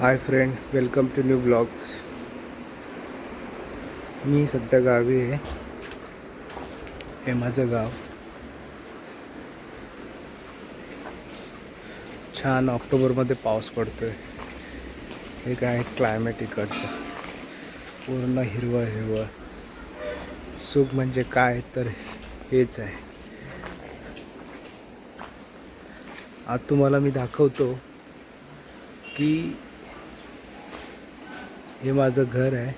Hi friend welcome to new blogs मी सध्या गावी आहे. हे माझं गाव. छान ऑक्टोबरमध्ये पाऊस पडतो आहे हे काय क्लायमेट इकडचं. पूर्ण हिरवं हिरवं. सुख म्हणजे काय तर हेच आहे. आज तुम्हाला मी दाखवतो की हे माझं घर आहे.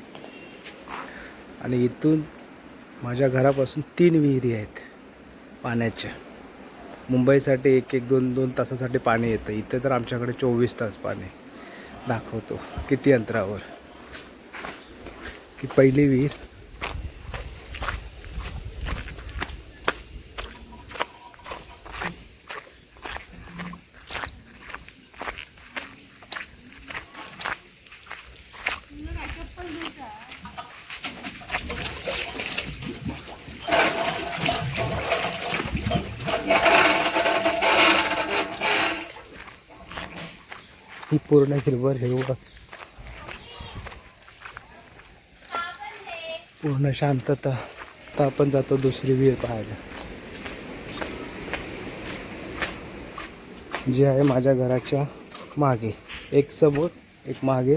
आणि इथून माझ्या घरापासून तीन विहिरी आहेत पाण्याच्या. मुंबईसाठी एक एक दोन दोन तासासाठी पाणी येतं. इथे तर आमच्याकडे चोवीस तास पाणी दाखवतो. किती अंतरावर? ही पहिली विहीर. ही पूर्ण हिरवळ हिरवळ पूर्ण शांतता. आता आपण जातो दुसरी विहीर पाहायला. जी आहे माझ्या घराच्या मागे. एक समोर एक मागे.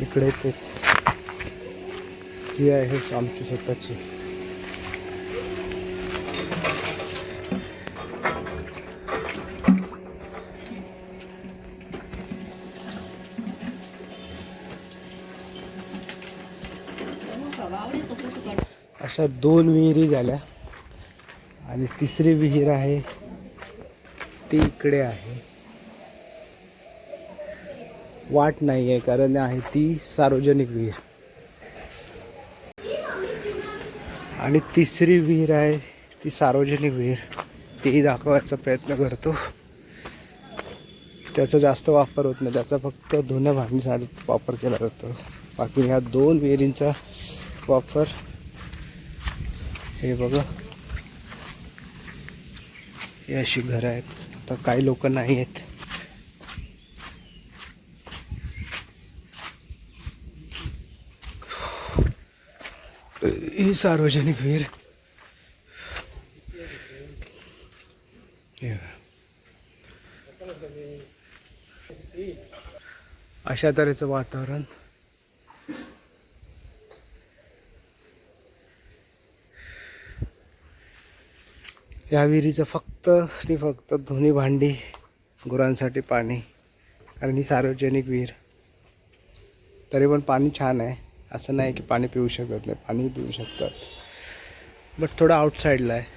इकडे तेच. ही आहे आमची स्वतःची. अशा दोन विहिरी झाल्या. आणि तिसरी विहीर आहे ती इकडे आहे. वाट नाही आहे कारण आहे ती सार्वजनिक विहीर. आणि तिसरी विहीर आहे ती सार्वजनिक विहीर. ती दाखवायचा प्रयत्न करतो. त्याचा जास्त वापर होत नाही त्याचा फक्त धुण्या भांडणीसाठी वापर केला जातो. बाकी ह्या दोन विहिरींचा वापर हे बघा. हे अशी घरं आहेत. आता काही लोक नाही आहेत. ही सार्वजनिक विहीर अशा तऱ्हेचं वातावरण या विहिरीचं फक्त आणि फक्त धुनी भांडी गुरांसाठी पाणी कारण ही सार्वजनिक विहीर तरी पण पाणी छान आहे असं नाही की पाणी पिऊ शकत नाही पाणी पिऊ शकतात. बट थोडं आउटसाईडला आहे.